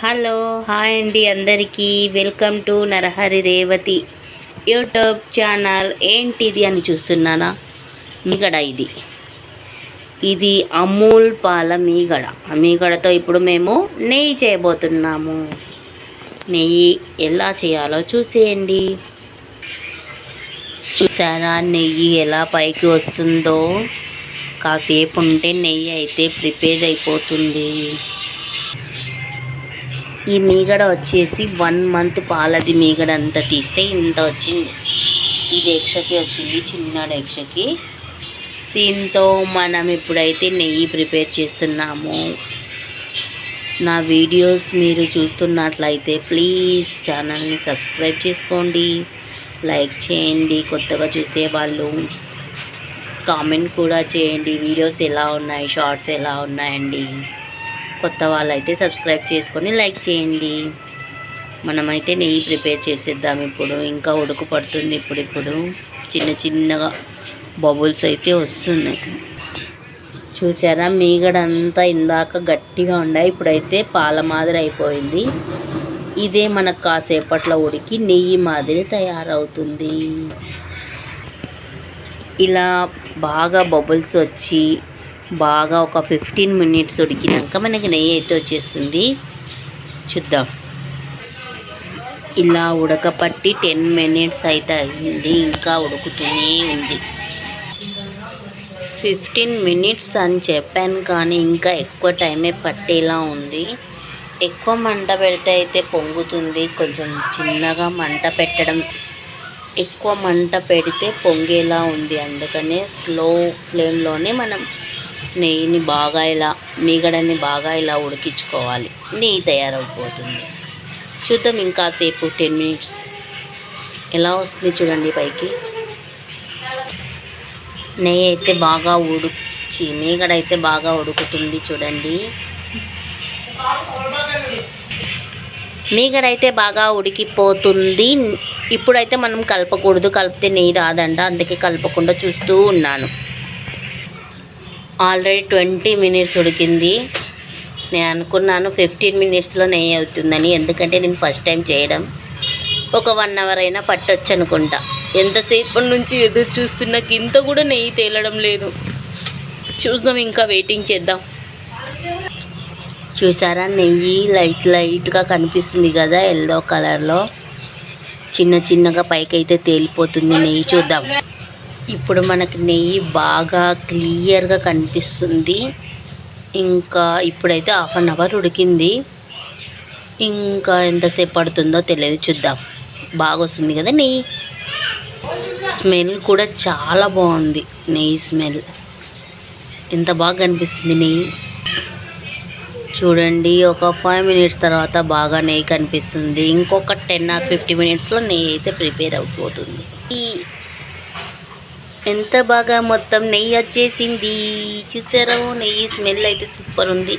Hello hi అండి అందరికీ. Welcome to Narahari Revathi YouTube channel. ఏంటిది అని చూస్తున్నానా? మీగడ ఇది. ఇది అమూల్ పాల మీగడ. మీగడతో ఇప్పుడు మేము నెయ్యి చేయబోతున్నాము. నెయ్యి ఎలా చేయాలో చూసేయండి. చూసారా నెయ్యి ఎలా పైకి వస్తుందో? కాసేపు ఉంటే నెయ్యి అయితే ప్రిపేర్ అయిపోతుంది. ఈ మీగడ వచ్చేసి వన్ మంత్ పాలది మీగడ అంతా తీస్తే ఇంత వచ్చింది. ఈ డేక్షకి వచ్చింది చిన్న డేక్షకి. దీంతో మనం ఇప్పుడైతే నెయ్యి ప్రిపేర్ చేస్తున్నాము. నా వీడియోస్ మీరు చూస్తున్నట్లయితే ప్లీజ్ ఛానల్ని సబ్స్క్రైబ్ చేసుకోండి. లైక్ చేయండి కొత్తగా చూసేవాళ్ళు కామెంట్ కూడా చేయండి వీడియోస్ ఎలా ఉన్నాయి షార్ట్స్ ఎలా ఉన్నాయండి. కొత్త వాళ్ళైతే సబ్స్క్రైబ్ చేసుకొని లైక్ చేయండి. మనమైతే నెయ్యి ప్రిపేర్ చేసేద్దాం ఇప్పుడు. ఇంకా ఉడుకు పడుతుంది ఇప్పుడు ఇప్పుడు చిన్న చిన్నగా బబుల్స్ అయితే వస్తున్నాయి. చూసారా? మీగడంతా ఇందాక గట్టిగా ఉండే ఇప్పుడైతే పాల మాదిరి అయిపోయింది. ఇదే మనకు కాసేపట్లో ఉడికి నెయ్యి మాదిరి తయారవుతుంది. ఇలా బాగా బబుల్స్ వచ్చి బాగా ఒక ఫిఫ్టీన్ మినిట్స్ ఉడికినాక మనకి నెయ్యి అయితే వచ్చేస్తుంది. చూద్దాం. ఇలా ఉడకపట్టి టెన్ మినిట్స్ అయితే అయింది ఇంకా ఉడుకుతూనే ఉంది. ఫిఫ్టీన్ మినిట్స్ అని చెప్పాను కానీ ఇంకా ఎక్కువ టైమే పట్టేలా ఉంది. ఎక్కువ మంట పెడితే అయితే పొంగుతుంది. కొంచెం చిన్నగా మంట పెట్టడం ఎక్కువ మంట పెడితే పొంగేలా ఉంది. అందుకనే స్లో ఫ్లేమ్లోనే మనం నెయ్యిని బాగా ఇలా మీగడని బాగా ఇలా ఉడికించుకోవాలి. నెయ్యి తయారైపోతుంది చూద్దాం ఇంకాసేపు టెన్ మినిట్స్ ఎలా వస్తుంది చూడండి పైకి. నెయ్యి అయితే బాగా ఉడిచి మీగడ అయితే బాగా ఉడుకుతుంది చూడండి. మీగడ అయితే బాగా ఉడికిపోతుంది. ఇప్పుడైతే మనం కలపకూడదు కలిపితే నెయ్యి రాదంట. అందుకే కలపకుండా చూస్తూ ఉన్నాను. ఆల్రెడీ ట్వంటీ మినిట్స్ ఉడికింది. నేను అనుకున్నాను ఫిఫ్టీన్ మినిట్స్లో నెయ్యి అవుతుందని ఎందుకంటే నేను ఫస్ట్ టైం చేయడం. ఒక వన్ అవర్ అయినా పట్టొచ్చు అనుకుంటా ఎంతసేపటి నుంచి ఎదురు చూస్తున్నా ఇంత కూడా నెయ్యి తేలడం లేదు. చూద్దాం ఇంకా వెయిటింగ్ చేద్దాం. చూసారా నెయ్యి లైట్ లైట్గా కనిపిస్తుంది కదా ఎల్లో కలర్లో చిన్న చిన్నగా పైకి అయితే తేలిపోతుంది నెయ్యి. చూద్దాం. ఇప్పుడు మనకి నెయ్యి బాగా క్లియర్గా కనిపిస్తుంది. ఇంకా ఇప్పుడైతే హాఫ్ అన్ అవర్ ఉడికింది. ఇంకా ఎంతసేపు పడుతుందో తెలియదు. చూద్దాం. బాగా వస్తుంది కదా నెయ్యి. స్మెల్ కూడా చాలా బాగుంది. నెయ్యి స్మెల్. ఎంత బాగా కనిపిస్తుంది నెయ్యి. చూడండి ఒక ఫైవ్ మినిట్స్ తర్వాత బాగా నెయ్యి కనిపిస్తుంది. ఇంకొక టెన్ ఆర్ ఫిఫ్టీ మినిట్స్లో నెయ్యి అయితే ప్రిపేర్ అయిపోతుంది. ఈ ఎంత బాగా మొత్తం నెయ్యి వచ్చేసింది? చూసారా? నెయ్యి స్మెల్ అయితే సూపర్ ఉంది.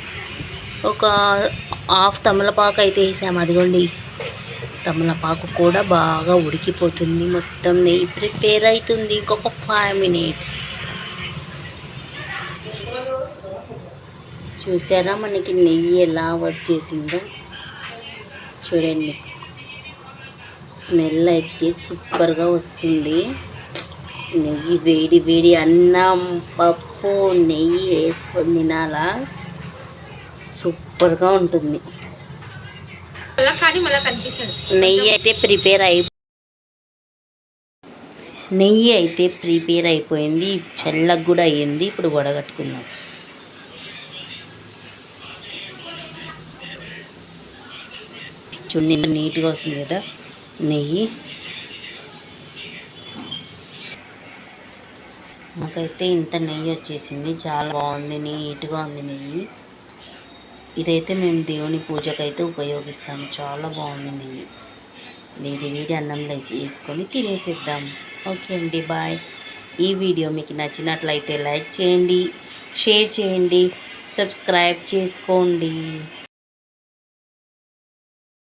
ఒక హాఫ్ తమలపాకు అయితే వేసాము అదిగోండి. తమలపాకు కూడా బాగా ఉడికిపోతుంది మొత్తం నెయ్యి. ప్రిపేర్ అవుతుంది ఇంకొక ఫైవ్ మినిట్స్ చూసారా మనకి నెయ్యి ఎలా వచ్చేసిందో? చూడండి. స్మెల్ అయితే సూపర్గా వస్తుంది. నెయ్యి వేడి వేడి అన్నం పప్పు నెయ్యి వేసుకొని తినాలా? సూపర్గా ఉంటుంది. నెయ్యి అయితే ప్రిపేర్ అయి నెయ్యి అయితే ప్రిపేర్ అయిపోయింది. చల్లగా కూడా అయ్యింది ఇప్పుడు వడగట్టుకుందాం చూడండి ఎంత నీట్గా వస్తుంది కదా. నెయ్యి. నాకైతే ఇంత నెయ్యి వచ్చేసింది. చాలా బాగుంది నీట్గా ఉంది నెయ్యి. ఇదైతే మేము దేవుని పూజకైతే ఉపయోగిస్తాము చాలా బాగుంది నెయ్యి. వేడి వేడి అన్నంలో వేసుకొని తినేసేద్దాం. ఓకే అండి బాయ్. ఈ వీడియో మీకు నచ్చినట్లయితే లైక్ చేయండి షేర్ చేయండి సబ్స్క్రైబ్ చేసుకోండి.